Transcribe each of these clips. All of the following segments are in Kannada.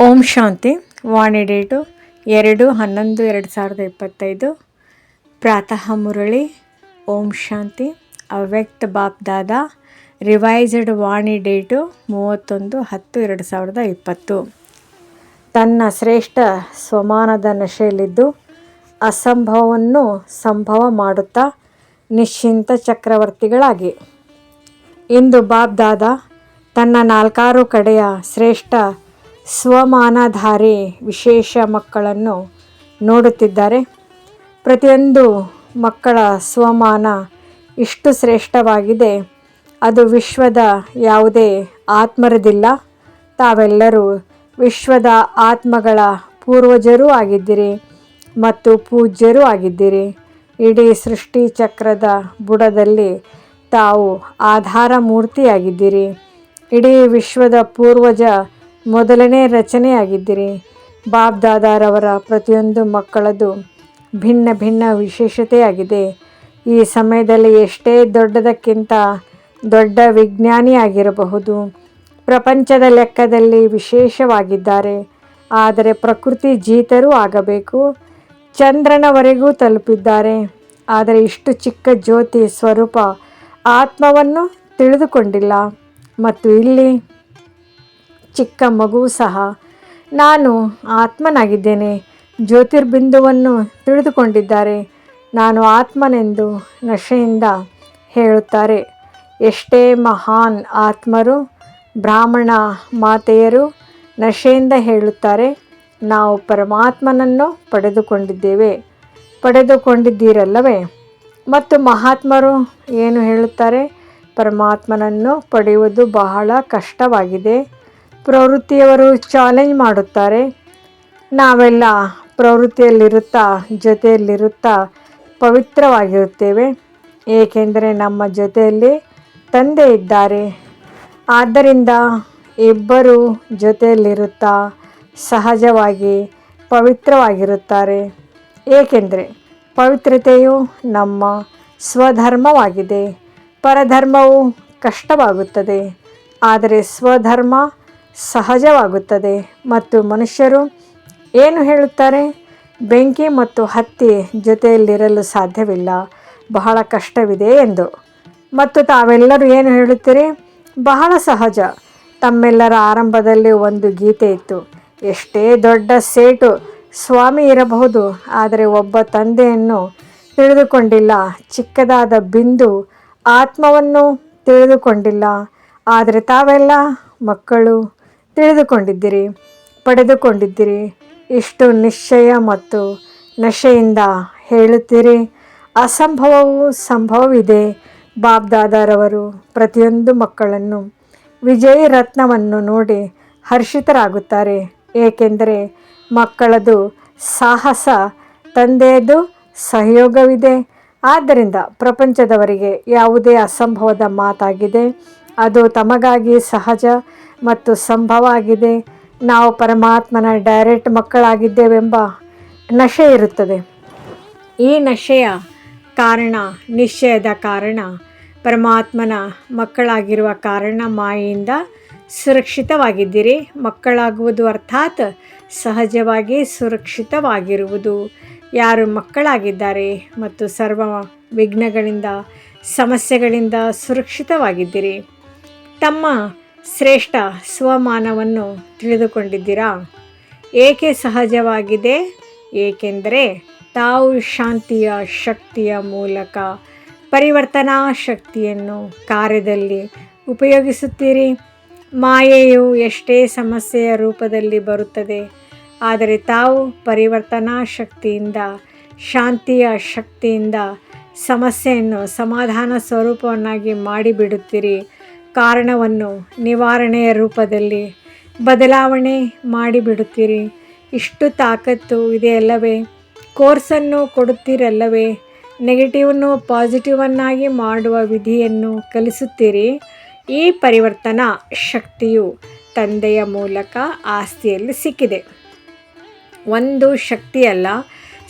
ಓಂ ಶಾಂತಿ. ವಾಣಿ ಡೇಟು ಎರಡು ಹನ್ನೊಂದು ಎರಡು ಸಾವಿರದ ಇಪ್ಪತ್ತೈದು. ಪ್ರಾತಃ ಮುರಳಿ, ಓಂ ಶಾಂತಿ. ಅವ್ಯಕ್ತ ಬಾಪ್ ದಾದ, ರಿವೈಸ್ಡ್ ವಾಣಿ ಡೇಟು ಮೂವತ್ತೊಂದು ಹತ್ತು ಎರಡು ಸಾವಿರದ ಇಪ್ಪತ್ತು. ತನ್ನ ಶ್ರೇಷ್ಠ ಸ್ವಮಾನದ ನಶೆಯಲ್ಲಿದ್ದು ಅಸಂಭವವನ್ನು ಸಂಭವ ಮಾಡುತ್ತಾ ನಿಶ್ಚಿಂತ ಚಕ್ರವರ್ತಿಗಳಾಗಿ. ಇಂದು ಬಾಬ್ದಾದ ತನ್ನ ನಾಲ್ಕಾರು ಕಡೆಯ ಶ್ರೇಷ್ಠ ಸ್ವಮಾನಧಾರಿ ವಿಶೇಷ ಮಕ್ಕಳನ್ನು ನೋಡುತ್ತಿದ್ದಾರೆ. ಪ್ರತಿಯೊಂದು ಮಕ್ಕಳ ಸ್ವಮಾನ ಇಷ್ಟು ಶ್ರೇಷ್ಠವಾಗಿದೆ. ಅದು ವಿಶ್ವದ ಯಾವುದೇ ಆತ್ಮರದಿಲ್ಲ. ತಾವೆಲ್ಲರೂ ವಿಶ್ವದ ಆತ್ಮಗಳ ಪೂರ್ವಜರೂ ಆಗಿದ್ದೀರಿ ಮತ್ತು ಪೂಜ್ಯರೂ ಆಗಿದ್ದೀರಿ. ಇಡೀ ಸೃಷ್ಟಿ ಚಕ್ರದ ಬುಡದಲ್ಲಿ ತಾವು ಆಧಾರ ಮೂರ್ತಿಯಾಗಿದ್ದೀರಿ ಇಡೀ ವಿಶ್ವದ ಪೂರ್ವಜ ಮೊದಲನೇ ರಚನೆಯಾಗಿದ್ದೀರಿ. ಬಾಬ್ ದಾದಾರವರ ಪ್ರತಿಯೊಂದು ಮಕ್ಕಳದು ಭಿನ್ನ ಭಿನ್ನ ವಿಶೇಷತೆಯಾಗಿದೆ. ಈ ಸಮಯದಲ್ಲಿ ಎಷ್ಟೇ ದೊಡ್ಡದಕ್ಕಿಂತ ದೊಡ್ಡ ವಿಜ್ಞಾನಿಯಾಗಿರಬಹುದು, ಪ್ರಪಂಚದ ಲೆಕ್ಕದಲ್ಲಿ ವಿಶೇಷವಾಗಿದ್ದಾರೆ. ಆದರೆ ಪ್ರಕೃತಿ ಜೀತರೂ ಆಗಬೇಕು. ಚಂದ್ರನವರೆಗೂ ತಲುಪಿದ್ದಾರೆ. ಆದರೆ ಇಷ್ಟು ಚಿಕ್ಕ ಜ್ಯೋತಿ ಸ್ವರೂಪ ಆತ್ಮವನ್ನು ತಿಳಿದುಕೊಂಡಿಲ್ಲ. ಮತ್ತು ಇಲ್ಲಿ ಚಿಕ್ಕ ಮಗು ಸಹ. ನಾನು ಆತ್ಮನಾಗಿದ್ದೇನೆ. ಜ್ಯೋತಿರ್ಬಿಂದುವನ್ನು ತಿಳಿದುಕೊಂಡಿದ್ದಾರೆ. ನಾನು ಆತ್ಮನೆಂದು ನಶೆಯಿಂದ ಹೇಳುತ್ತಾರೆ. ಎಷ್ಟೇ ಮಹಾನ್ ಆತ್ಮರು, ಬ್ರಾಹ್ಮಣ ಮಾತೆಯರು ನಶೆಯಿಂದ ಹೇಳುತ್ತಾರೆ, ನಾವು ಪರಮಾತ್ಮನನ್ನು ಪಡೆದುಕೊಂಡಿದ್ದೇವೆ. ಪಡೆದುಕೊಂಡಿದ್ದೀರಲ್ಲವೇ? ಮತ್ತು ಮಹಾತ್ಮರು ಏನು ಹೇಳುತ್ತಾರೆ? ಪರಮಾತ್ಮನನ್ನು ಪಡೆಯುವುದು ಬಹಳ ಕಷ್ಟವಾಗಿದೆ. ಪ್ರವೃತ್ತಿಯವರು ಚಾಲೆಂಜ್ ಮಾಡುತ್ತಾರೆ. ನಾವೆಲ್ಲ ಪ್ರವೃತ್ತಿಯಲ್ಲಿರುತ್ತಾ, ಜೊತೆಯಲ್ಲಿರುತ್ತಾ ಪವಿತ್ರವಾಗಿರುತ್ತೇವೆ. ಏಕೆಂದರೆ ನಮ್ಮ ಜೊತೆಯಲ್ಲಿ ತಂದೆ ಇದ್ದಾರೆ. ಆದ್ದರಿಂದ ಇಬ್ಬರು ಜೊತೆಯಲ್ಲಿರುತ್ತಾ ಸಹಜವಾಗಿ ಪವಿತ್ರವಾಗಿರುತ್ತಾರೆ. ಏಕೆಂದರೆ ಪವಿತ್ರತೆಯು ನಮ್ಮ ಸ್ವಧರ್ಮವಾಗಿದೆ. ಪರಧರ್ಮವು ಕಷ್ಟವಾಗುತ್ತದೆ. ಆದರೆ ಸ್ವಧರ್ಮ ಸಹಜವಾಗುತ್ತದೆ. ಮತ್ತು ಮನುಷ್ಯರು ಏನು ಹೇಳುತ್ತಾರೆ? ಬೆಂಕಿ ಮತ್ತು ಹತ್ತಿ ಜೊತೆಯಲ್ಲಿರಲು ಸಾಧ್ಯವಿಲ್ಲ. ಬಹಳ ಕಷ್ಟವಿದೆ ಎಂದು. ಮತ್ತು ತಾವೆಲ್ಲರೂ ಏನು ಹೇಳುತ್ತೀರಿ? ಬಹಳ ಸಹಜ. ತಮ್ಮೆಲ್ಲರ ಆರಂಭದಲ್ಲಿ ಒಂದು ಗೀತೆ ಇತ್ತು. ಎಷ್ಟೇ ದೊಡ್ಡ ಸೇಟು ಸ್ವಾಮಿ ಇರಬಹುದು, ಆದರೆ ಒಬ್ಬ ತಂದೆಯನ್ನು ತಿಳಿದುಕೊಂಡಿಲ್ಲ. ಚಿಕ್ಕದಾದ ಬಿಂದು ಆತ್ಮವನ್ನು ತಿಳಿದುಕೊಂಡಿಲ್ಲ. ಆದರೆ ತಾವೆಲ್ಲ ಮಕ್ಕಳು ತಿಳಿದುಕೊಂಡಿದ್ದೀರಿ, ಪಡೆದುಕೊಂಡಿದ್ದೀರಿ. ಇಷ್ಟು ನಿಶ್ಚಯ ಮತ್ತು ನಶೆಯಿಂದ ಹೇಳುತ್ತೀರಿ, ಅಸಂಭವವೂ ಸಂಭವವಿದೆ. ಬಾಬ್ದಾದಾರವರು ಪ್ರತಿಯೊಂದು ಮಕ್ಕಳನ್ನು ವಿಜಯ ರತ್ನವನ್ನು ನೋಡಿ ಹರ್ಷಿತರಾಗುತ್ತಾರೆ. ಏಕೆಂದರೆ ಮಕ್ಕಳದು ಸಾಹಸ ತಂದೆಯದು ಸಹಯೋಗವಿದೆ. ಆದ್ದರಿಂದ ಪ್ರಪಂಚದವರಿಗೆ ಯಾವುದೇ ಅಸಂಭವದ ಮಾತಾಗಿದೆ. ಅದು ತಮಗಾಗಿ ಸಹಜ ಮತ್ತು ಸಂಭವ ಆಗಿದೆ. ನಾವು ಪರಮಾತ್ಮನ ಡೈರೆಕ್ಟ್ ಮಕ್ಕಳಾಗಿದ್ದೇವೆಂಬ ನಶೆ ಇರುತ್ತದೆ. ಈ ನಶೆಯ ಕಾರಣ, ನಿಶ್ಚಯದ ಕಾರಣ, ಪರಮಾತ್ಮನ ಮಕ್ಕಳಾಗಿರುವ ಕಾರಣ ಮಾಯೆಯಿಂದ ಸುರಕ್ಷಿತವಾಗಿದ್ದೀರಿ. ಮಕ್ಕಳಾಗುವುದು ಅರ್ಥಾತ್ ಸಹಜವಾಗಿ ಸುರಕ್ಷಿತವಾಗಿರುವುದು. ಯಾರು ಮಕ್ಕಳಾಗಿದ್ದಾರೆ ಮತ್ತು ಸರ್ವ ವಿಘ್ನಗಳಿಂದ, ಸಮಸ್ಯೆಗಳಿಂದ ಸುರಕ್ಷಿತವಾಗಿದ್ದೀರಿ. ತಮ್ಮ ಶ್ರೇಷ್ಠ ಸ್ವಮಾನವನ್ನು ತಿಳಿದುಕೊಂಡಿದ್ದೀರಾ? ಏಕೆ ಸಹಜವಾಗಿದೆ? ಏಕೆಂದರೆ ತಾವು ಶಾಂತಿಯ ಶಕ್ತಿಯ ಮೂಲಕ ಪರಿವರ್ತನಾ ಶಕ್ತಿಯನ್ನು ಕಾರ್ಯದಲ್ಲಿ ಉಪಯೋಗಿಸುತ್ತೀರಿ. ಮಾಯೆಯು ಎಷ್ಟೇ ಸಮಸ್ಯೆಯ ರೂಪದಲ್ಲಿ ಬರುತ್ತದೆ, ಆದರೆ ತಾವು ಪರಿವರ್ತನಾ ಶಕ್ತಿಯಿಂದ, ಶಾಂತಿಯ ಶಕ್ತಿಯಿಂದ ಸಮಸ್ಯೆಯನ್ನು ಸಮಾಧಾನ ಸ್ವರೂಪವನ್ನಾಗಿ ಮಾಡಿಬಿಡುತ್ತೀರಿ. ಕಾರಣವನ್ನು ನಿವಾರಣೆಯ ರೂಪದಲ್ಲಿ ಬದಲಾವಣೆ ಮಾಡಿಬಿಡುತ್ತೀರಿ. ಇಷ್ಟು ತಾಕತ್ತು ಇದೆಯಲ್ಲವೇ ಕೋರ್ಸನ್ನು ಕೊಡುತ್ತೀರಲ್ಲವೇ? ನೆಗೆಟಿವನ್ನು ಪಾಸಿಟಿವನ್ನಾಗಿ ಮಾಡುವ ವಿಧಿಯನ್ನು ಕಲಿಸುತ್ತೀರಿ. ಈ ಪರಿವರ್ತನಾ ಶಕ್ತಿಯು ತಂದೆಯ ಮೂಲಕ ಆಸ್ತಿಯಲ್ಲಿ ಸಿಕ್ಕಿದೆ. ಒಂದು ಶಕ್ತಿಯಲ್ಲ,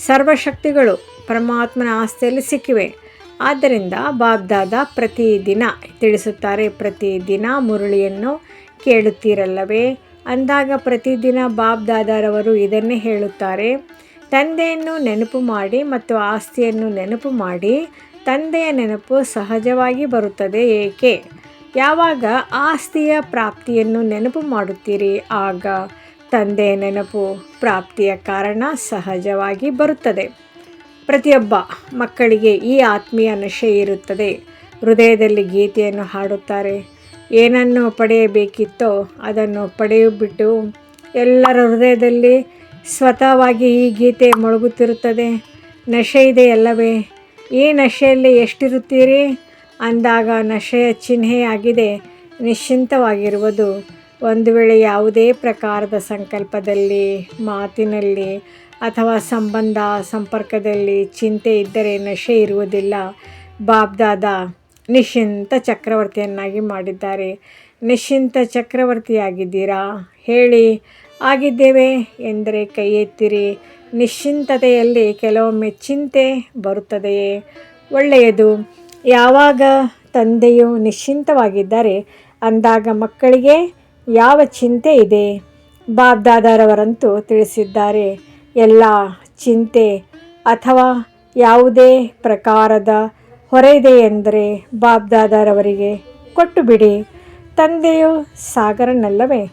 ಸರ್ವಶಕ್ತಿಗಳು ಪರಮಾತ್ಮನ ಆಸ್ತಿಯಲ್ಲಿ ಸಿಕ್ಕಿವೆ. ಆದ್ದರಿಂದ ಬಾಬ್ದಾದ ಪ್ರತಿದಿನ ತಿಳಿಸುತ್ತಾರೆ ಪ್ರತಿದಿನ ಮುರಳಿಯನ್ನು ಕೇಳುತ್ತೀರಲ್ಲವೇ? ಅಂದಾಗ ಪ್ರತಿದಿನ ಬಾಬ್ ದಾದಾರವರು ಇದನ್ನೇ ಹೇಳುತ್ತಾರೆ, ತಂದೆಯನ್ನು ನೆನಪು ಮಾಡಿ ಮತ್ತು ಆಸ್ತಿಯನ್ನು ನೆನಪು ಮಾಡಿ, ತಂದೆಯ ನೆನಪು ಸಹಜವಾಗಿ ಬರುತ್ತದೆ ಏಕೆ? ಯಾವಾಗ ಆಸ್ತಿಯ ಪ್ರಾಪ್ತಿಯನ್ನು ನೆನಪು ಮಾಡುತ್ತೀರಿ, ಆಗ ತಂದೆಯ ನೆನಪು ಪ್ರಾಪ್ತಿಯ ಕಾರಣ ಸಹಜವಾಗಿ ಬರುತ್ತದೆ. ಪ್ರತಿಯೊಬ್ಬ ಮಕ್ಕಳಿಗೆ ಈ ಆತ್ಮೀಯ ನಶೆ ಇರುತ್ತದೆ. ಹೃದಯದಲ್ಲಿ ಗೀತೆಯನ್ನು ಹಾಡುತ್ತಾರೆ. ಏನನ್ನು ಪಡೆಯಬೇಕಿತ್ತೋ ಅದನ್ನು ಪಡೆಯುಬಿಟ್ಟು ಎಲ್ಲರ ಹೃದಯದಲ್ಲಿ ಸ್ವತಃವಾಗಿ ಈ ಗೀತೆ ಮೊಳಗುತ್ತಿರುತ್ತದೆ. ನಶೆ ಇದೆ ಅಲ್ಲವೇ? ಈ ನಶೆಯಲ್ಲಿ ಎಷ್ಟಿರುತ್ತೀರಿ? ಅಂದಾಗ ನಶೆಯ ಚಿಹ್ನೆಯಾಗಿದೆ ನಿಶ್ಚಿಂತವಾಗಿರುವುದು ಒಂದು ವೇಳೆ ಯಾವುದೇ ಪ್ರಕಾರದ ಸಂಕಲ್ಪದಲ್ಲಿ, ಮಾತಿನಲ್ಲಿ ಅಥವಾ ಸಂಬಂಧ, ಸಂಪರ್ಕದಲ್ಲಿ ಚಿಂತೆ ಇದ್ದರೆ ನಶೆ ಇರುವುದಿಲ್ಲ. ಬಾಬ್ದಾದ ನಿಶ್ಚಿಂತ ಚಕ್ರವರ್ತಿಯನ್ನಾಗಿ ಮಾಡಿದ್ದಾರೆ. ನಿಶ್ಚಿಂತ ಚಕ್ರವರ್ತಿಯಾಗಿದ್ದೀರಾ? ಹೇಳಿ. ಆಗಿದ್ದೇವೆ ಎಂದರೆ ಕೈ ಎತ್ತಿರಿ. ನಿಶ್ಚಿಂತತೆಯಲ್ಲಿ ಕೆಲವೊಮ್ಮೆ ಚಿಂತೆ ಬರುತ್ತದೆಯೇ? ಒಳ್ಳೆಯದು. ಯಾವಾಗ ತಂದೆಯು ನಿಶ್ಚಿಂತವಾಗಿದ್ದಾರೆ ಅಂದಾಗ ಮಕ್ಕಳಿಗೆ ಯಾವ ಚಿಂತೆ ಇದೆ? ಬಾಬ್ದಾದಾರವರಂತೂ ತಿಳಿಸಿದ್ದಾರೆ. ಎಲ್ಲ ಚಿಂತೆ ಅಥವಾ ಯಾವುದೇ ಪ್ರಕಾರದ ಹೊರೆ ಇದೆ ಎಂದರೆ ಬಾಬ್ದಾದರವರಿಗೆ ಕೊಟ್ಟು ಬಿಡಿ ತಂದೆಯು ಸಾಗರನಲ್ಲವೇ?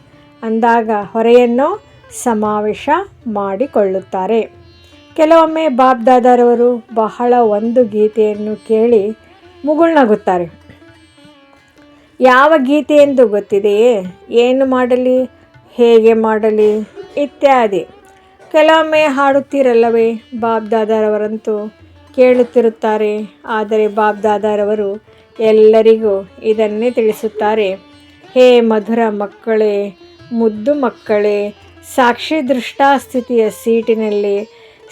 ಅಂದಾಗ ಹೊರೆಯನ್ನು ಸಮಾವೇಶ ಮಾಡಿಕೊಳ್ಳುತ್ತಾರೆ. ಕೆಲವೊಮ್ಮೆ ಬಾಬ್ದಾದರವರು ಬಹಳ ಒಂದು ಗೀತೆಯನ್ನು ಕೇಳಿ ಮುಗುಳ್ನಗುತ್ತಾರೆ. ಯಾವ ಗೀತೆ ಎಂದು ಗೊತ್ತಿದೆಯೇ? ಏನು ಮಾಡಲಿ? ಹೇಗೆ ಮಾಡಲಿ? ಇತ್ಯಾದಿ. ಕೆಲವೊಮ್ಮೆ ಹಾಡುತ್ತೀರಲ್ಲವೇ? ಬಾಬ್ದಾದಾರವರಂತೂ ಕೇಳುತ್ತಿರುತ್ತಾರೆ. ಆದರೆ ಬಾಬ್ದಾದಾರವರು ಎಲ್ಲರಿಗೂ ಇದನ್ನೇ ತಿಳಿಸುತ್ತಾರೆ. ಹೇ ಮಧುರ ಮಕ್ಕಳೇ, ಮುದ್ದು ಮಕ್ಕಳೇ, ಸಾಕ್ಷಿ ದೃಷ್ಟಾಸ್ಥಿತಿಯ ಸೀಟಿನಲ್ಲಿ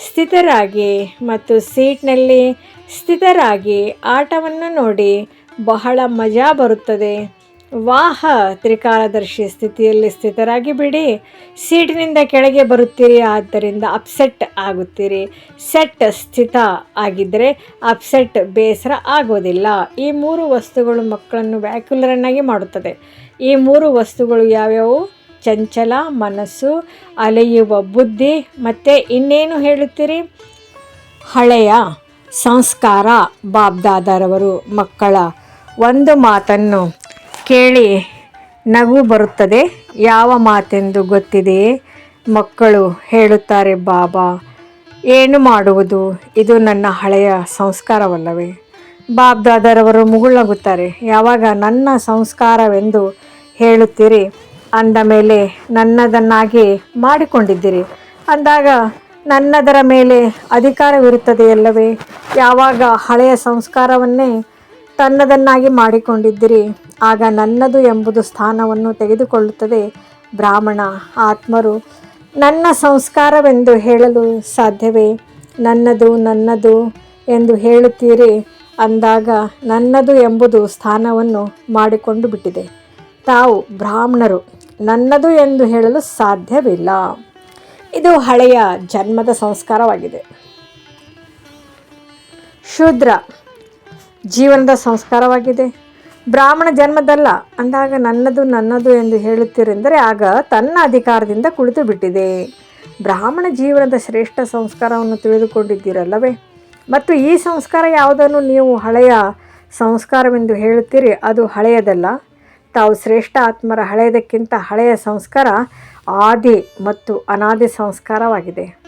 ಸ್ಥಿತರಾಗಿ ಮತ್ತು ಸೀಟ್ನಲ್ಲಿ ಸ್ಥಿತರಾಗಿ ಆಟವನ್ನು ನೋಡಿ ಬಹಳ ಮಜಾ ಬರುತ್ತದೆ. ವಾಹ, ತ್ರಿಕಾಲದರ್ಶಿ ಸ್ಥಿತಿಯಲ್ಲಿ ಸ್ಥಿತರಾಗಿ ಬಿಡಿ ಸೀಟಿನಿಂದ ಕೆಳಗೆ ಬರುತ್ತೀರಿ, ಆದ್ದರಿಂದ ಅಪ್ಸೆಟ್ ಆಗುತ್ತೀರಿ. ಸೆಟ್ ಸ್ಥಿತ ಆಗಿದ್ದರೆ ಅಪ್ಸೆಟ್ ಬೇಸರ ಆಗೋದಿಲ್ಲ. ಈ ಮೂರು ವಸ್ತುಗಳು ಮಕ್ಕಳನ್ನು ವ್ಯಾಕ್ಯುಲರನ್ನಾಗಿ ಮಾಡುತ್ತದೆ. ಈ ಮೂರು ವಸ್ತುಗಳು ಯಾವ್ಯಾವು? ಚಂಚಲ, ಮನಸ್ಸು, ಅಲೆಯುವ ಬುದ್ಧಿ, ಮತ್ತು ಇನ್ನೇನು ಹೇಳುತ್ತೀರಿ? ಹಳೆಯ ಸಂಸ್ಕಾರ, ಬಾಬ್ದಾದರವರು ಮಕ್ಕಳ ಒಂದು ಮಾತನ್ನು ಕೇಳಿ ನಗು ಬರುತ್ತದೆ. ಯಾವ ಮಾತೆಂದು ಗೊತ್ತಿದೆಯೇ ಮಕ್ಕಳು ಹೇಳುತ್ತಾರೆ, ಬಾಬಾ, ಏನು ಮಾಡುವುದು? ಇದು ನನ್ನ ಹಳೆಯ ಸಂಸ್ಕಾರವಲ್ಲವೇ? ಬಾಬ್ ದಾದರವರು ಮುಗುಳಗುತ್ತಾರೆ ಯಾವಾಗ ನನ್ನ ಸಂಸ್ಕಾರವೆಂದು ಹೇಳುತ್ತೀರಿ? ಅಂದ ಮೇಲೆ, ನನ್ನದನ್ನಾಗಿ ಮಾಡಿಕೊಂಡಿದ್ದೀರಿ. ಅಂದಾಗ, ನನ್ನದರ ಮೇಲೆ ಅಧಿಕಾರವಿರುತ್ತದೆಯಲ್ಲವೇ? ಯಾವಾಗ ಹಳೆಯ ಸಂಸ್ಕಾರವನ್ನೇ ತನ್ನದನ್ನಾಗಿ ಮಾಡಿಕೊಂಡಿದ್ದಿರಿ, ಆಗ ನನ್ನದು ಎಂಬುದು ಸ್ಥಾನವನ್ನು ತೆಗೆದುಕೊಳ್ಳುತ್ತದೆ. ಬ್ರಾಹ್ಮಣ, ಆತ್ಮರು, ನನ್ನ ಸಂಸ್ಕಾರವೆಂದು ಹೇಳಲು ಸಾಧ್ಯವೇ? ನನ್ನದು ನನ್ನದು ಎಂದು ಹೇಳುತ್ತೀರಿ, ಅಂದಾಗ ನನ್ನದು ಎಂಬುದು ಸ್ಥಾನವನ್ನು ಮಾಡಿಕೊಂಡು ಬಿಟ್ಟಿದೆ. ತಾವು ಬ್ರಾಹ್ಮಣರು, ನನ್ನದು ಎಂದು ಹೇಳಲು ಸಾಧ್ಯವಿಲ್ಲ. ಇದು ಹಳೆಯ ಜನ್ಮದ ಸಂಸ್ಕಾರವಾಗಿದೆ. ಶೂದ್ರ ಜೀವನದ ಸಂಸ್ಕಾರವಾಗಿದೆ. ಬ್ರಾಹ್ಮಣ ಜನ್ಮದಲ್ಲ, ಅಂದಾಗ ನನ್ನದು ನನ್ನದು ಎಂದು ಹೇಳುತ್ತಿರೆಂದರೆ ಆಗ ತನ್ನ ಅಧಿಕಾರದಿಂದ ಕುಳಿತು ಬಿಟ್ಟಿದೆ. ಬ್ರಾಹ್ಮಣ ಜೀವನದ ಶ್ರೇಷ್ಠ ಸಂಸ್ಕಾರವನ್ನು ತಿಳಿದುಕೊಂಡಿದ್ದೀರಲ್ಲವೇ? ಮತ್ತು ಈ ಸಂಸ್ಕಾರ ಯಾವುದನ್ನು ನೀವು ಹಳೆಯ ಸಂಸ್ಕಾರವೆಂದು ಹೇಳುತ್ತೀರಿ? ಅದು ಹಳೆಯದಲ್ಲ. ತಾವು ಶ್ರೇಷ್ಠ ಆತ್ಮರ ಹಳೆಯದಕ್ಕಿಂತ ಹಳೆಯ ಸಂಸ್ಕಾರ ಆದಿ ಮತ್ತು ಅನಾದಿ ಸಂಸ್ಕಾರವಾಗಿದೆ.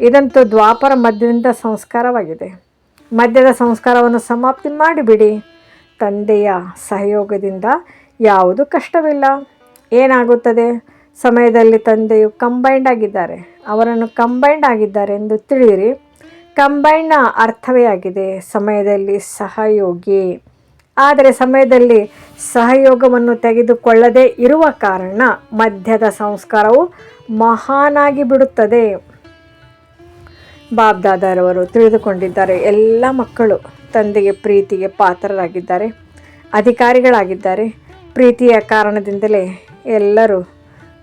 ಇದಂತೂ ದ್ವಾಪರ ಮಧ್ಯದಿಂದ ಸಂಸ್ಕಾರವಾಗಿದೆ. ಮಧ್ಯದ ಸಂಸ್ಕಾರವನ್ನು ಸಮಾಪ್ತಿ ಮಾಡಿಬಿಡಿ. ತಂದೆಯ ಸಹಯೋಗದಿಂದ ಯಾವುದು ಕಷ್ಟವಿಲ್ಲ. ಏನಾಗುತ್ತದೆ? ಸಮಯದಲ್ಲಿ ತಂದೆಯು ಕಂಬೈಂಡ್ ಆಗಿದ್ದಾರೆ. ಅವರನ್ನು ಕಂಬೈಂಡ್ ಆಗಿದ್ದಾರೆ ಎಂದು ತಿಳಿಯಿರಿ. ಕಂಬೈಂಡ್ನ ಅರ್ಥವೇ ಆಗಿದೆ, ಸಮಯದಲ್ಲಿ ಸಹಯೋಗಿ. ಆದರೆ ಸಮಯದಲ್ಲಿ ಸಹಯೋಗವನ್ನು ತೆಗೆದುಕೊಳ್ಳದೇ ಇರುವ ಕಾರಣ ಮಧ್ಯದ ಸಂಸ್ಕಾರವು ಮಹಾನಾಗಿ ಬಿಡುತ್ತದೆ. ಬಾಬ್ದಾದರವರು ತಿಳಿದುಕೊಂಡಿದ್ದಾರೆ. ಎಲ್ಲ ಮಕ್ಕಳು ತಂದೆಗೆ ಪ್ರೀತಿಗೆ ಪಾತ್ರರಾಗಿದ್ದಾರೆ. ಅಧಿಕಾರಿಗಳಾಗಿದ್ದಾರೆ. ಪ್ರೀತಿಯ ಕಾರಣದಿಂದಲೇ ಎಲ್ಲರೂ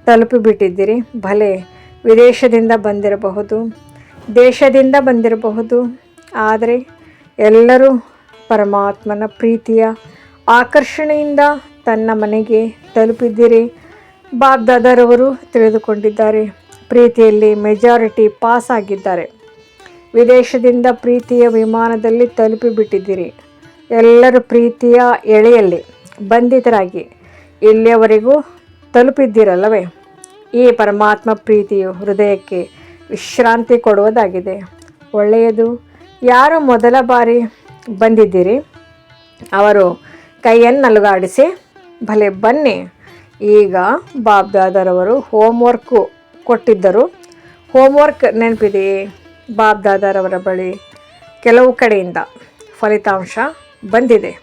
ತಲುಪಿಬಿಟ್ಟಿದ್ದೀರಿ. ಭಲೆ ವಿದೇಶದಿಂದ ಬಂದಿರಬಹುದು, ದೇಶದಿಂದ ಬಂದಿರಬಹುದು. ಆದರೆ ಎಲ್ಲರೂ ಪರಮಾತ್ಮನ ಪ್ರೀತಿಯ ಆಕರ್ಷಣೆಯಿಂದ ತನ್ನ ಮನೆಗೆ ತಲುಪಿದ್ದೀರಿ. ಬಾಬ್ದಾದರವರು ತಿಳಿದುಕೊಂಡಿದ್ದಾರೆ. ಪ್ರೀತಿಯಲ್ಲಿ ಮೆಜಾರಿಟಿ ಪಾಸ್ ಆಗಿದ್ದಾರೆ. ವಿದೇಶದಿಂದ ಪ್ರೀತಿಯ ವಿಮಾನದಲ್ಲಿ ತಲುಪಿಬಿಟ್ಟಿದ್ದೀರಿ. ಎಲ್ಲರೂ ಪ್ರೀತಿಯ ಎಳೆಯಲ್ಲಿ ಬಂಧಿತರಾಗಿ ಇಲ್ಲಿಯವರೆಗೂ ತಲುಪಿದ್ದೀರಲ್ಲವೇ? ಈ ಪರಮಾತ್ಮ ಪ್ರೀತಿಯು ಹೃದಯಕ್ಕೆ ವಿಶ್ರಾಂತಿ ಕೊಡುವುದಾಗಿದೆ. ಒಳ್ಳೆಯದು. ಯಾರು ಮೊದಲ ಬಾರಿ ಬಂದಿದ್ದೀರಿ? ಅವರು ಕೈಯನ್ನು ನಲುಗಾಡಿಸಿ, ಭಲೆ ಬನ್ನಿ. ಈಗ ಬಾಬ್ದಾದರವರು ಹೋಮ್ವರ್ಕು ಕೊಟ್ಟಿದ್ದರು. ಹೋಮ್ವರ್ಕ್ ನೆನಪಿದೆಯೇ? ಬಾಬ್ದಾದರವರ ಬಳಿ ಕೆಲವು ಕಡೆಯಿಂದ ಫಲಿತಾಂಶ ಬಂದಿದೆ.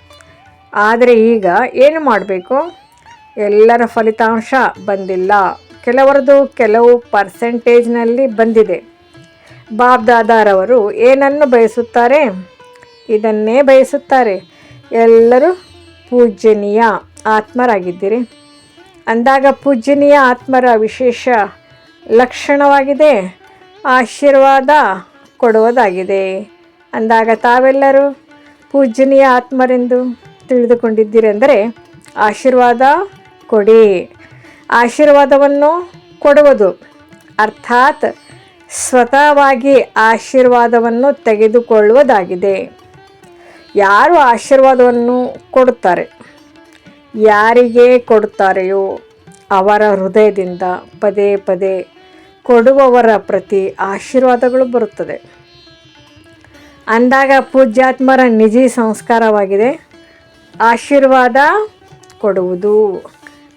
ಆದರೆ ಈಗ ಏನು ಮಾಡಬೇಕು? ಎಲ್ಲರ ಫಲಿತಾಂಶ ಬಂದಿಲ್ಲ. ಕೆಲವರದು ಕೆಲವು ಪರ್ಸೆಂಟೇಜ್ನಲ್ಲಿ ಬಂದಿದೆ. ಬಾಬ್ ದಾದಾರವರು ಏನನ್ನು ಬಯಸುತ್ತಾರೆ? ಇದನ್ನೇ ಬಯಸುತ್ತಾರೆ. ಎಲ್ಲರೂ ಪೂಜ್ಯನೀಯ ಆತ್ಮರಾಗಿದ್ದೀರಿ. ಅಂದಾಗ ಪೂಜ್ಯನೀಯ ಆತ್ಮರ ವಿಶೇಷ ಲಕ್ಷಣವಾಗಿದೆ. ಆಶೀರ್ವಾದ ಕೊಡುವುದಾಗಿದೆ. ಅಂದಾಗ ತಾವೆಲ್ಲರೂ ಪೂಜನೀಯ ಆತ್ಮರೆಂದು ತಿಳಿದುಕೊಂಡಿದ್ದೀರೆಂದರೆ ಆಶೀರ್ವಾದ ಕೊಡಿ. ಆಶೀರ್ವಾದವನ್ನು ಕೊಡುವುದು ಅರ್ಥಾತ್ ಸ್ವತಃವಾಗಿ ಆಶೀರ್ವಾದವನ್ನು ತೆಗೆದುಕೊಳ್ಳುವುದಾಗಿದೆ. ಯಾರು ಆಶೀರ್ವಾದವನ್ನು ಕೊಡುತ್ತಾರೆ? ಯಾರಿಗೆ ಕೊಡುತ್ತಾರೆಯೋ ಅವರ ಹೃದಯದಿಂದ ಪದೇ ಪದೇ ಕೊಡುವವರ ಪ್ರತಿ ಆಶೀರ್ವಾದಗಳು ಬರುತ್ತದೆ. ಅಂದಾಗ ಪೂಜ್ಯಾತ್ಮರ ನಿಜಿ ಸಂಸ್ಕಾರವಾಗಿದೆ. ಆಶೀರ್ವಾದ ಕೊಡುವುದು.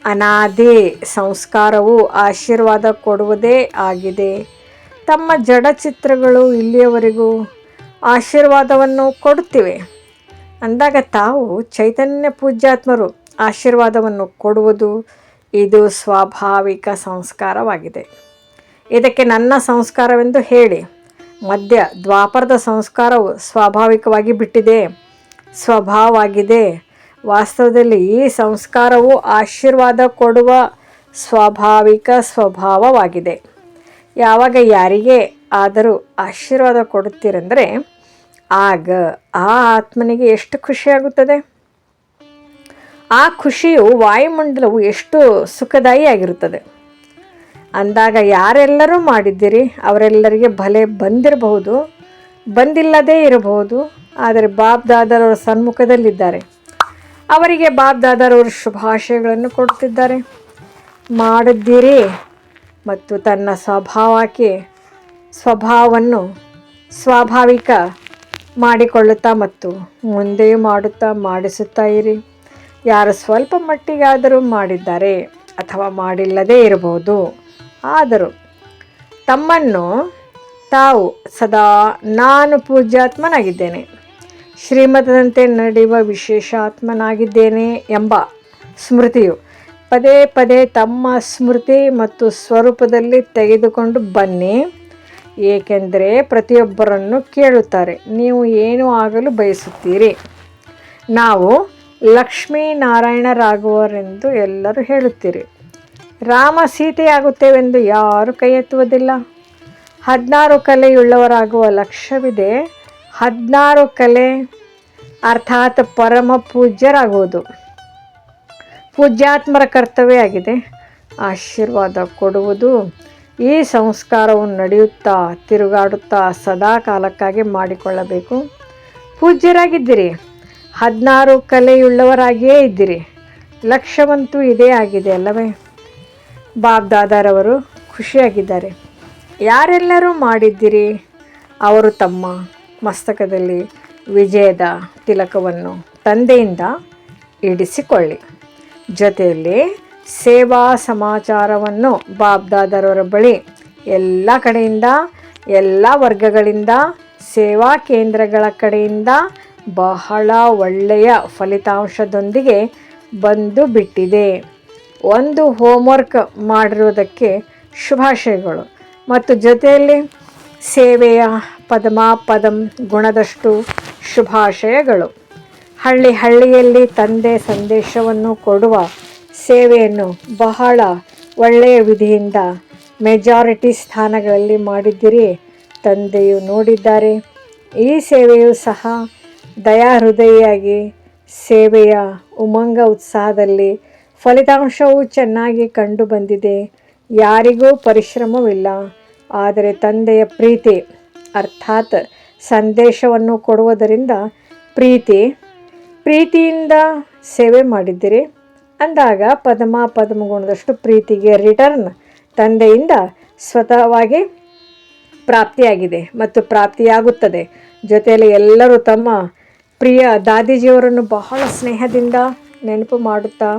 ಅನಾದಿ ಸಂಸ್ಕಾರವು ಆಶೀರ್ವಾದ ಕೊಡುವುದೇ ಆಗಿದೆ. ತಮ್ಮ ಜಡಚಿತ್ರಗಳು ಇಲ್ಲಿಯವರೆಗೂ ಆಶೀರ್ವಾದವನ್ನು ಕೊಡುತ್ತಿವೆ. ಅಂದಾಗ ತಾವು ಚೈತನ್ಯ ಪೂಜ್ಯಾತ್ಮರು ಆಶೀರ್ವಾದವನ್ನು ಕೊಡುವುದು. ಇದು ಸ್ವಾಭಾವಿಕ ಸಂಸ್ಕಾರವಾಗಿದೆ. ಇದಕ್ಕೆ ನನ್ನ ಸಂಸ್ಕಾರವೆಂದು ಹೇಳಿ, ಮಧ್ಯ ದ್ವಾಪರದ ಸಂಸ್ಕಾರವು ಸ್ವಾಭಾವಿಕವಾಗಿ ಬಿಟ್ಟಿದೆ, ಸ್ವಭಾವವಾಗಿದೆ. ವಾಸ್ತವದಲ್ಲಿ ಈ ಸಂಸ್ಕಾರವು ಆಶೀರ್ವಾದ ಕೊಡುವ ಸ್ವಾಭಾವಿಕ ಸ್ವಭಾವವಾಗಿದೆ. ಯಾವಾಗ ಯಾರಿಗೆ ಆದರೂ ಆಶೀರ್ವಾದ ಕೊಡುತ್ತೀರೆಂದರೆ, ಆಗ ಆ ಆತ್ಮನಿಗೆ ಎಷ್ಟು ಖುಷಿಯಾಗುತ್ತದೆ? ಆ ಖುಷಿಯು ವಾಯುಮಂಡಲವು ಎಷ್ಟು ಸುಖದಾಯಿಯಾಗಿರುತ್ತದೆ? ಅಂದಾಗ ಯಾರೆಲ್ಲರೂ ಮಾಡಿದ್ದೀರಿ, ಅವರೆಲ್ಲರಿಗೆ ಭಲೆ ಬಂದಿರಬಹುದು, ಬಂದಿಲ್ಲದೇ ಇರಬಹುದು, ಆದರೆ ಬಾಬ್ ದಾದರವರ ಸನ್ಮುಖದಲ್ಲಿದ್ದಾರೆ. ಅವರಿಗೆ ಬಾಬ್ ದಾದರವರು ಶುಭಾಶಯಗಳನ್ನು ಕೊಡುತ್ತಿದ್ದಾರೆ. ಮಾಡಿದ್ದೀರಿ ಮತ್ತು ತನ್ನ ಸ್ವಭಾವಕ್ಕೆ, ಸ್ವಭಾವವನ್ನು ಸ್ವಾಭಾವಿಕ ಮಾಡಿಕೊಳ್ಳುತ್ತಾ ಮತ್ತು ಮುಂದೆಯೂ ಮಾಡುತ್ತಾ ಮಾಡಿಸುತ್ತಾ ಇರಿ. ಯಾರು ಸ್ವಲ್ಪ ಮಟ್ಟಿಗಾದರೂ ಮಾಡಿದ್ದಾರೆ ಅಥವಾ ಮಾಡಿಲ್ಲದೇ ಇರಬಹುದು. ಆದರೂ ತಮ್ಮನ್ನು ತಾವು ಸದಾ ನಾನು ಪೂಜ್ಯಾತ್ಮನಾಗಿದ್ದೇನೆ. ಶ್ರೀಮತದಂತೆ ನಡೆಯುವ ವಿಶೇಷ ಆತ್ಮನಾಗಿದ್ದೇನೆ ಎಂಬ ಸ್ಮೃತಿಯು ಪದೇ ಪದೇ ತಮ್ಮ ಸ್ಮೃತಿ ಮತ್ತು ಸ್ವರೂಪದಲ್ಲಿ ತೆಗೆದುಕೊಂಡು ಬನ್ನಿ. ಏಕೆಂದರೆ ಪ್ರತಿಯೊಬ್ಬರನ್ನು ಕೇಳುತ್ತಾರೆ. ನೀವು ಏನು ಆಗಲು ಬಯಸುತ್ತೀರಿ. ನಾವು ಲಕ್ಷ್ಮೀನಾರಾಯಣರಾಗುವರೆಂದು ಎಲ್ಲರೂ ಹೇಳುತ್ತೀರಿ. ರಾಮ ಸೀತೆಯಾಗುತ್ತೇವೆಂದು ಯಾರು ಕೈ ಎತ್ತುವುದಿಲ್ಲ. ಹದಿನಾರು ಕಲೆಯುಳ್ಳವರಾಗುವ ಲಕ್ಷ್ಯವಿದೆ. ಹದಿನಾರು ಕಲೆ ಅರ್ಥಾತ್ ಪರಮ ಪೂಜ್ಯರಾಗುವುದು. ಪೂಜ್ಯಾತ್ಮರ ಕರ್ತವ್ಯ ಆಗಿದೆ. ಆಶೀರ್ವಾದ ಕೊಡುವುದು. ಈ ಸಂಸ್ಕಾರವು ನಡೆಯುತ್ತಾ ತಿರುಗಾಡುತ್ತಾ ಸದಾ ಕಾಲಕ್ಕಾಗಿ ಮಾಡಿಕೊಳ್ಳಬೇಕು. ಪೂಜ್ಯರಾಗಿದ್ದೀರಿ. ಹದಿನಾರು ಕಲೆಯುಳ್ಳವರಾಗಿಯೇ ಇದ್ದೀರಿ. ಲಕ್ಷ್ಯವಂತೂ ಇದೇ ಆಗಿದೆ ಅಲ್ಲವೇ? ಬಾಬ್ದಾದಾರವರು ಖುಷಿಯಾಗಿದ್ದಾರೆ. ಯಾರೆಲ್ಲರೂ ಮಾಡಿದ್ದೀರಿ? ಅವರು ತಮ್ಮ ಮಸ್ತಕದಲ್ಲಿ ವಿಜಯದ ತಿಲಕವನ್ನು ತಂದೆಯಿಂದ ಇಡಿಸಿಕೊಳ್ಳಿ. ಜೊತೆಯಲ್ಲಿ ಸೇವಾ ಸಮಾಚಾರವನ್ನು ಬಾಬ್ದಾದರವರ ಬಳಿ ಎಲ್ಲ ಕಡೆಯಿಂದ, ಎಲ್ಲ ವರ್ಗಗಳಿಂದ, ಸೇವಾ ಕೇಂದ್ರಗಳ ಕಡೆಯಿಂದ ಬಹಳ ಒಳ್ಳೆಯ ಫಲಿತಾಂಶದೊಂದಿಗೆ ಬಂದು ಬಿಟ್ಟಿದೆ. ಒಂದು ಹೋಮ್ವರ್ಕ್ ಮಾಡಿರುವುದಕ್ಕೆ ಶುಭಾಶಯಗಳು. ಮತ್ತು ಜೊತೆಯಲ್ಲಿ ಸೇವೆಯ ಪದಮ ಪದಂ ಗುಣದಷ್ಟು ಶುಭಾಶಯಗಳು. ಹಳ್ಳಿ ಹಳ್ಳಿಯಲ್ಲಿ ತಂದೆ ಸಂದೇಶವನ್ನು ಕೊಡುವ ಸೇವೆಯನ್ನು ಬಹಳ ಒಳ್ಳೆಯ ವಿಧಿಯಿಂದ ಮೆಜಾರಿಟಿ ಸ್ಥಾನಗಳಲ್ಲಿ ಮಾಡಿದ್ದೀರಿ ತಂದೆಯು ನೋಡಿದ್ದಾರೆ. ಈ ಸೇವೆಯು ಸಹ ದಯಾ ಹೃದಯಿಯಾಗಿ ಸೇವೆಯ ಉಮಂಗ ಉತ್ಸಾಹದಲ್ಲಿ ಫಲಿತಾಂಶವು ಚೆನ್ನಾಗಿ ಕಂಡು ಬಂದಿದೆ. ಯಾರಿಗೂ ಪರಿಶ್ರಮವಿಲ್ಲ. ಆದರೆ ತಂದೆಯ ಪ್ರೀತಿ, ಅರ್ಥಾತ್ ಸಂದೇಶವನ್ನು ಕೊಡುವುದರಿಂದ ಪ್ರೀತಿ, ಪ್ರೀತಿಯಿಂದ ಸೇವೆ ಮಾಡಿದ್ದೀರಿ. ಅಂದಾಗ ಪದ್ಮ ಪದ್ಮಗುಣದಷ್ಟು ಪ್ರೀತಿಗೆ ರಿಟರ್ನ್ ತಂದೆಯಿಂದ ಸ್ವತಃವಾಗಿ ಪ್ರಾಪ್ತಿಯಾಗಿದೆ ಮತ್ತು ಪ್ರಾಪ್ತಿಯಾಗುತ್ತದೆ. ಜೊತೆಯಲ್ಲಿ ಎಲ್ಲರೂ ತಮ್ಮ ಪ್ರಿಯ ದಾದಿಜಿಯವರನ್ನು ಬಹಳ ಸ್ನೇಹದಿಂದ ನೆನಪು ಮಾಡುತ್ತಾ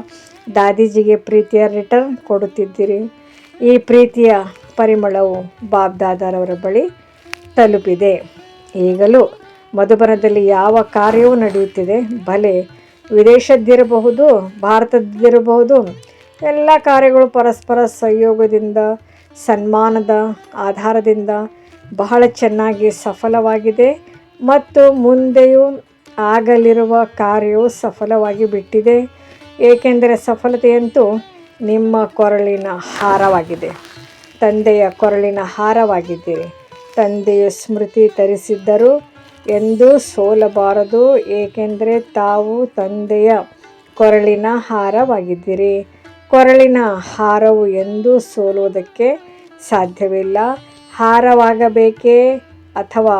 ದಾದಿಜಿಗೆ ಪ್ರೀತಿಯ ರಿಟರ್ನ್ ಕೊಡುತ್ತಿದ್ದೀರಿ. ಈ ಪ್ರೀತಿಯ ಪರಿಮಳವು ಬಾಬ್ ದಾದಾರವರ ಬಳಿ ತಲುಪಿದೆ. ಈಗಲೂ ಮಧುಬನದಲ್ಲಿ ಯಾವ ಕಾರ್ಯವೂ ನಡೆಯುತ್ತಿದೆ. ಭಲೆ ವಿದೇಶದ್ದಿರಬಹುದು, ಭಾರತದ್ದಿರಬಹುದು. ಎಲ್ಲ ಕಾರ್ಯಗಳು ಪರಸ್ಪರ ಸಹಯೋಗದಿಂದ, ಸನ್ಮಾನದ ಆಧಾರದಿಂದ ಬಹಳ ಚೆನ್ನಾಗಿ ಸಫಲವಾಗಿದೆ ಮತ್ತು ಮುಂದೆಯೂ ಆಗಲಿರುವ ಕಾರ್ಯವು ಸಫಲವಾಗಿ ಬಿಟ್ಟಿದೆ. ಏಕೆಂದರೆ ಸಫಲತೆಯಂತೂ ನಿಮ್ಮ ಕೊರಳಿನ ಹಾರವಾಗಿದೆ. ತಂದೆಯ ಕೊರಳಿನ ಹಾರವಾಗಿದ್ದೀರಿ ತಂದೆಯ ಸ್ಮೃತಿ ತರಿಸಿದ್ದರು ಎಂದು ಸೋಲಬಾರದು, ಏಕೆಂದರೆ ತಾವು ತಂದೆಯ ಕೊರಳಿನ ಹಾರವಾಗಿದ್ದೀರಿ. ಕೊರಳಿನ ಹಾರವು ಎಂದೂ ಸೋಲುವುದಕ್ಕೆ ಸಾಧ್ಯವಿಲ್ಲ. ಹಾರವಾಗಬೇಕೇ ಅಥವಾ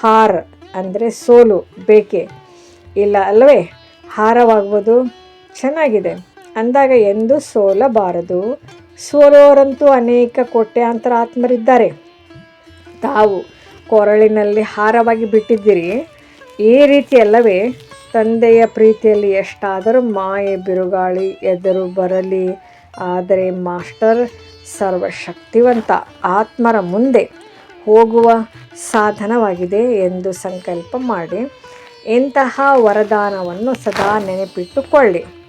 ಹಾರ್ ಅಂದರೆ ಸೋಲು ಬೇಕೇ? ಇಲ್ಲ ಅಲ್ಲವೇ ಹಾರವಾಗುವುದು ಚೆನ್ನಾಗಿದೆ. ಅಂದಾಗ ಎಂದು ಸೋಲಬಾರದು. ಸೋಲೋರಂತೂ ಅನೇಕ ಕೋಟ್ಯಾಂತರ ಆತ್ಮರಿದ್ದಾರೆ. ತಾವು ಕೊರಳಿನಲ್ಲಿ ಹಾರವಾಗಿ ಬಿಟ್ಟಿದ್ದೀರಿ. ಈ ರೀತಿ ಅಲ್ಲವೇ, ತಂದೆಯ ಪ್ರೀತಿಯಲ್ಲಿ ಎಷ್ಟಾದರೂ ಮಾಯೆ, ಬಿರುಗಾಳಿ ಎದುರು ಬರಲಿ. ಆದರೆ ಮಾಸ್ಟರ್ ಸರ್ವಶಕ್ತಿವಂತ ಆತ್ಮರ ಮುಂದೆ ಹೋಗುವ ಸಾಧನವಾಗಿದೆ ಎಂದು ಸಂಕಲ್ಪ ಮಾಡಿ. ಇಂತಹ ವರದಾನವನ್ನು ಸದಾ ನೆನಪಿಟ್ಟುಕೊಳ್ಳಿ.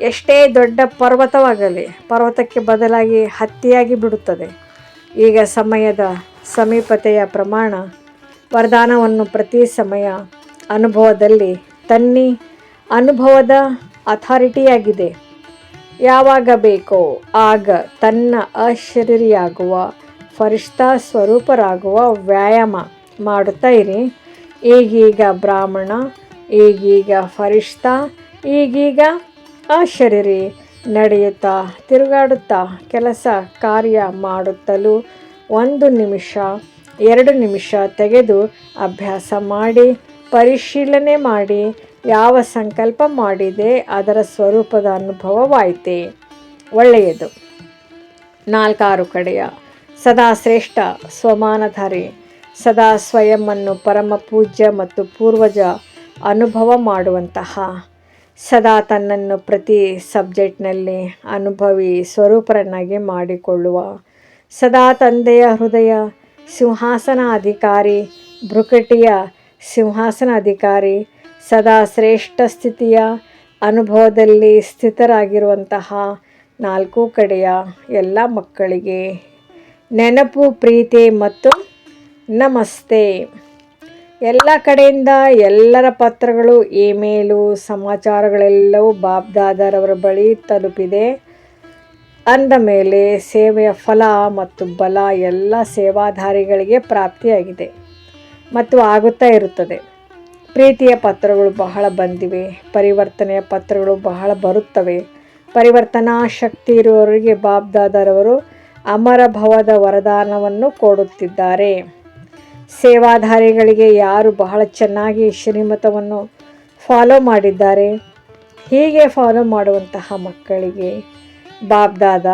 ಎಷ್ಟೇ ದೊಡ್ಡ ಪರ್ವತವಾಗಲಿ, ಪರ್ವತಕ್ಕೆ ಬದಲಾಗಿ ಹತ್ತಿಯಾಗಿ ಬಿಡುತ್ತದೆ. ಈಗ ಸಮಯದ ಸಮೀಪತೆಯ ಪ್ರಮಾಣ ವರದಾನವನ್ನು ಪ್ರತಿ ಸಮಯ ಅನುಭವದಲ್ಲಿ ತನ್ನಿ ಅನುಭವದ ಅಥಾರಿಟಿಯಾಗಿದೆ. ಯಾವಾಗ ಬೇಕೋ ಆಗ ತನ್ನ ಅಶರೀರಿಯಾಗುವ, ಫರಿಷ್ಠಾ ಸ್ವರೂಪರಾಗುವ ವ್ಯಾಯಾಮ ಮಾಡುತ್ತಾ ಇರಿ. ಈಗೀಗ ಬ್ರಾಹ್ಮಣ, ಈಗೀಗ ಫರಿಷ್ಠಾ, ಈಗೀಗ ಅಶರೀರಿ ನಡೆಯುತ್ತಾ, ತಿರುಗಾಡುತ್ತಾ, ಕೆಲಸ, ಕಾರ್ಯ ಮಾಡುತ್ತಲೂ ಒಂದು ನಿಮಿಷ, ಎರಡು ನಿಮಿಷ ತೆಗೆದು ಅಭ್ಯಾಸ ಮಾಡಿ, ಪರಿಶೀಲನೆ ಮಾಡಿ, ಯಾವ ಸಂಕಲ್ಪ ಮಾಡಿದೆ ಅದರ ಸ್ವರೂಪದ ಅನುಭವವಾಯಿತೆ. ಒಳ್ಳೆಯದು. ನಾಲ್ಕಾರು ಕಡೆಯ. ಸದಾ ಶ್ರೇಷ್ಠ, ಸ್ವಮಾನಧಾರಿ. ಸದಾ ಸ್ವಯಂ ಅನ್ನು ಪರಮ ಪೂಜ್ಯ ಮತ್ತು ಪೂರ್ವಜ ಅನುಭವ ಮಾಡುವಂತಹ ಸದಾ ತನ್ನನ್ನು ಪ್ರತಿ ಸಬ್ಜೆಕ್ಟ್ನಲ್ಲಿ ಅನುಭವಿ ಸ್ವರೂಪರನ್ನಾಗಿ ಮಾಡಿಕೊಳ್ಳುವ. ಸದಾ ತಂದೆಯ ಹೃದಯ ಸಿಂಹಾಸನ ಅಧಿಕಾರಿ ಭ್ರುಕಟಿಯ ಸಿಂಹಾಸನ ಅಧಿಕಾರಿ, ಸದಾ ಶ್ರೇಷ್ಠ ಸ್ಥಿತಿಯ ಅನುಭವದಲ್ಲಿ ಸ್ಥಿತರಾಗಿರುವಂತಹ ನಾಲ್ಕು ಕಡೆಯ ಎಲ್ಲ ಮಕ್ಕಳಿಗೆ ನೆನಪು, ಪ್ರೀತಿ ಮತ್ತು ನಮಸ್ತೆ. ಎಲ್ಲ ಕಡೆಯಿಂದ ಎಲ್ಲರ ಪತ್ರಗಳು, ಇಮೇಲು, ಸಮಾಚಾರಗಳೆಲ್ಲವೂ ಬಾಬ್ದಾದರವರ ಬಳಿ ತಲುಪಿದೆ. ಅಂದ ಮೇಲೆ ಸೇವೆಯ ಫಲ ಮತ್ತು ಬಲ ಎಲ್ಲ ಸೇವಾಧಾರಿಗಳಿಗೆ ಪ್ರಾಪ್ತಿಯಾಗಿದೆ ಮತ್ತು ಆಗುತ್ತಾ ಇರುತ್ತದೆ. ಪ್ರೀತಿಯ ಪತ್ರಗಳು ಬಹಳ ಬಂದಿವೆ, ಪರಿವರ್ತನೆಯ ಪತ್ರಗಳು ಬಹಳ ಬರುತ್ತವೆ. ಪರಿವರ್ತನಾ ಶಕ್ತಿ ಇರುವವರಿಗೆ ಬಾಬ್ದಾದರವರು ಅಮರಭವದ ವರದಾನವನ್ನು ಕೊಡುತ್ತಿದ್ದಾರೆ. ಸೇವಾಧಾರಿಗಳಿಗೆ ಯಾರು ಬಹಳ ಚೆನ್ನಾಗಿ ಶ್ರೀಮತವನ್ನು ಫಾಲೋ ಮಾಡಿದ್ದಾರೆ, ಹೀಗೆ ಫಾಲೋ ಮಾಡುವಂತಹ ಮಕ್ಕಳಿಗೆ ಬಾಬ್ದಾದ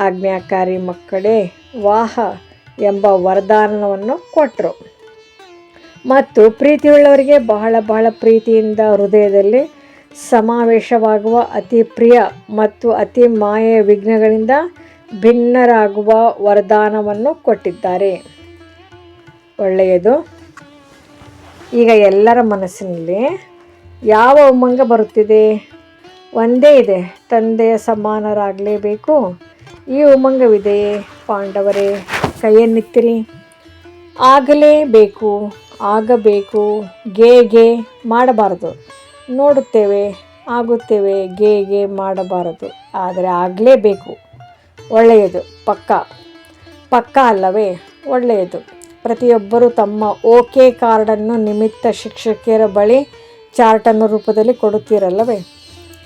ಆಜ್ಞಾಕಾರಿ ಮಕ್ಕಳೇ, ವಾಹ ಎಂಬ ವರದಾನವನ್ನು ಕೊಟ್ಟರು ಮತ್ತು ಪ್ರೀತಿಯುಳ್ಳವರಿಗೆ ಬಹಳ ಬಹಳ ಪ್ರೀತಿಯಿಂದ ಹೃದಯದಲ್ಲಿ ಸಮಾವೇಶವಾಗುವ ಅತಿ ಪ್ರಿಯ ಮತ್ತು ಅತಿ ಮಾಯೆಯ ವಿಘ್ನಗಳಿಂದ ಭಿನ್ನರಾಗುವ ವರದಾನವನ್ನು ಕೊಟ್ಟಿದ್ದಾರೆ. ಒಳ್ಳೆಯದು. ಈಗ ಎಲ್ಲರ ಮನಸ್ಸಿನಲ್ಲಿ ಯಾವ ಉಮಂಗ ಬರುತ್ತಿದೆ? ಒಂದೇ ಇದೆ. ತಂದೆಯ ಸಮಾನರಾಗಲೇಬೇಕು. ಈ ಉಮಂಗವಿದೆಯೇ ಪಾಂಡವರೇ, ಕೈಯನ್ನಿತ್ತಿರಿ. ಆಗಲೇಬೇಕು, ಆಗಬೇಕು, ಗೆ ಗೆ ಮಾಡಬಾರದು. ನೋಡುತ್ತೇವೆ, ಆಗುತ್ತೇವೆ, ಗೆ ಗೆ ಮಾಡಬಾರದು. ಆದರೆ ಆಗಲೇಬೇಕು. ಒಳ್ಳೆಯದು, ಪಕ್ಕ. ಪಕ್ಕ ಅಲ್ಲವೇ, ಒಳ್ಳೆಯದು. ಪ್ರತಿಯೊಬ್ಬರೂ ತಮ್ಮ ಓಕೆ ಕಾರ್ಡನ್ನು ನಿಮಿತ್ತ ಶಿಕ್ಷಕಿಯರ ಬಳಿ ಚಾರ್ಟನ್ನು ರೂಪದಲ್ಲಿ ಕೊಡುತ್ತೀರಲ್ಲವೇ?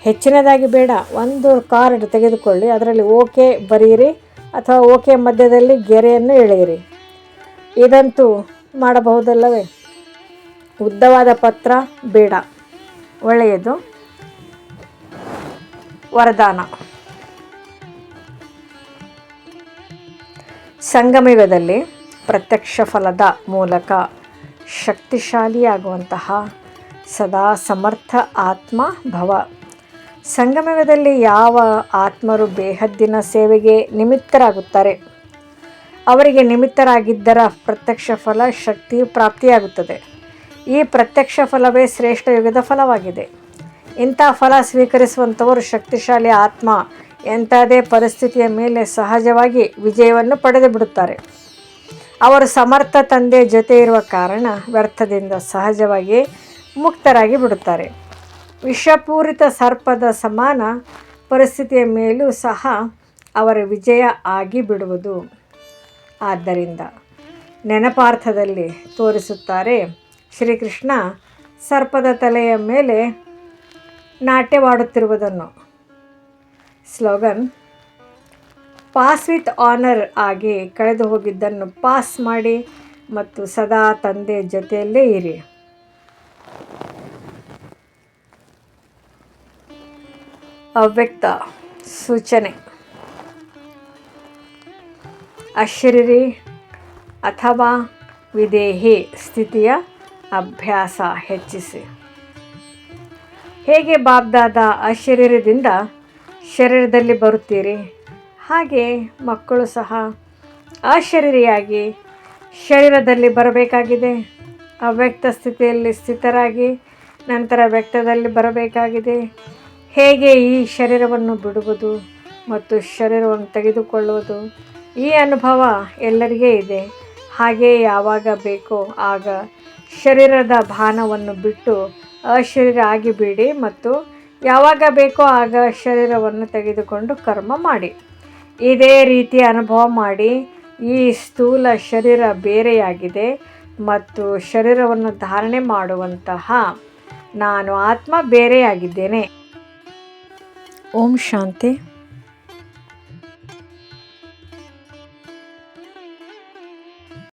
ಹೆಚ್ಚಿನದಾಗಿ ಬೇಡ, ಒಂದು ಕಾರ್ಡ್ ತೆಗೆದುಕೊಳ್ಳಿ, ಅದರಲ್ಲಿ ಓಕೆ ಬರೆಯಿರಿ ಅಥವಾ ಓಕೆ ಮಧ್ಯದಲ್ಲಿ ಗೆರೆಯನ್ನು ಎಳೆಯಿರಿ. ಇದಂತೂ ಮಾಡಬಹುದಲ್ಲವೇ? ಉದ್ದವಾದ ಪತ್ರ ಬೇಡ. ಒಳ್ಳೆಯದು. ವರದಾನ. ಸಂಗಮಯುಗದಲ್ಲಿ ಪ್ರತ್ಯಕ್ಷ ಫಲದ ಮೂಲಕ ಶಕ್ತಿಶಾಲಿಯಾಗುವಂತಹ ಸದಾ ಸಮರ್ಥ ಆತ್ಮ ಭವ. ಸಂಗಮದಲ್ಲಿ ಯಾವ ಆತ್ಮರು ಬೇಹದ್ದಿನ ಸೇವೆಗೆ ನಿಮಿತ್ತರಾಗುತ್ತಾರೆ? ಅವರಿಗೆ ನಿಮಿತ್ತರಾಗಿದ್ದರ ಪ್ರತ್ಯಕ್ಷ ಫಲ ಶಕ್ತಿ ಪ್ರಾಪ್ತಿಯಾಗುತ್ತದೆ. ಈ ಪ್ರತ್ಯಕ್ಷ ಫಲವೇ ಶ್ರೇಷ್ಠ ಯುಗದ ಫಲವಾಗಿದೆ. ಇಂಥ ಫಲ ಸ್ವೀಕರಿಸುವಂಥವರು ಶಕ್ತಿಶಾಲಿ ಆತ್ಮ ಎಂಥದೇ ಪರಿಸ್ಥಿತಿಯ ಮೇಲೆ ಸಹಜವಾಗಿ ವಿಜಯವನ್ನು ಪಡೆದು ಬಿಡುತ್ತಾರೆ ಅವರು ಸಮರ್ಥ ತಂದೆ ಜೊತೆ ಇರುವ ಕಾರಣ ವ್ಯರ್ಥದಿಂದ ಸಹಜವಾಗಿ ಮುಕ್ತರಾಗಿ ಬಿಡುತ್ತಾರೆ. ವಿಷಪೂರಿತ ಸರ್ಪದ ಸಮಾನ ಪರಿಸ್ಥಿತಿಯ ಮೇಲೂ ಸಹ ಅವರ ವಿಜಯ ಆಗಿ ಬಿಡುವುದು. ಆದ್ದರಿಂದ ನೆನಪಾರ್ಥದಲ್ಲಿ ತೋರಿಸುತ್ತಾರೆ, ಶ್ರೀಕೃಷ್ಣ ಸರ್ಪದ ತಲೆಯ ಮೇಲೆ ನಾಟ್ಯವಾಡುತ್ತಿರುವುದನ್ನು. ಸ್ಲೋಗನ್ ಪಾಸ್ ವಿತ್ ಆನರ್ ಆಗಿ ಕಳೆದು ಹೋಗಿದ್ದನ್ನು ಪಾಸ್ ಮಾಡಿ ಮತ್ತು ಸದಾ ತಂದೆ ಜೊತೆಯಲ್ಲೇ ಇರಿ. ಅವ್ಯಕ್ತ ಸೂಚನೆ. ಅಶರೀರಿ ಅಥವಾ ವಿದೇಹಿ ಸ್ಥಿತಿಯ ಅಭ್ಯಾಸ ಹೆಚ್ಚಿಸಿ. ಹೇಗೆ ಬಾಬ್ದಾದ ಅಶರೀರದಿಂದ ಶರೀರದಲ್ಲಿ ಬರುತ್ತೀರಿ? ಹಾಗೆ ಮಕ್ಕಳು ಸಹ ಅಶರೀರಿಯಾಗಿ ಶರೀರದಲ್ಲಿ ಬರಬೇಕಾಗಿದೆ. ಅವ್ಯಕ್ತ ಸ್ಥಿತಿಯಲ್ಲಿ ಸ್ಥಿತರಾಗಿ ನಂತರ ವ್ಯಕ್ತದಲ್ಲಿ ಬರಬೇಕಾಗಿದೆ. ಹೇಗೆ ಈ ಶರೀರವನ್ನು ಬಿಡುವುದು ಮತ್ತು ಶರೀರವನ್ನು ತೆಗೆದುಕೊಳ್ಳುವುದು ಈ ಅನುಭವ ಎಲ್ಲರಿಗೇ ಇದೆ. ಹಾಗೆ ಯಾವಾಗ ಬೇಕೋ ಆಗ ಶರೀರದ ಭಾನವನ್ನು ಬಿಟ್ಟು ಅಶರೀರ ಆಗಿಬಿಡಿ ಮತ್ತು ಯಾವಾಗ ಬೇಕೋ ಆಗ ಶರೀರವನ್ನು ತೆಗೆದುಕೊಂಡು ಕರ್ಮ ಮಾಡಿ. ಇದೇ ರೀತಿ ಅನುಭವ ಮಾಡಿ ಈ ಸ್ಥೂಲ ಶರೀರ ಬೇರೆಯಾಗಿದೆ ಮತ್ತು ಶರೀರವನ್ನು ಧಾರಣೆ ಮಾಡುವಂತಹ ನಾನು ಆತ್ಮ ಬೇರೆಯಾಗಿದ್ದೇನೆ. ಓಂ ಶಾಂತಿ.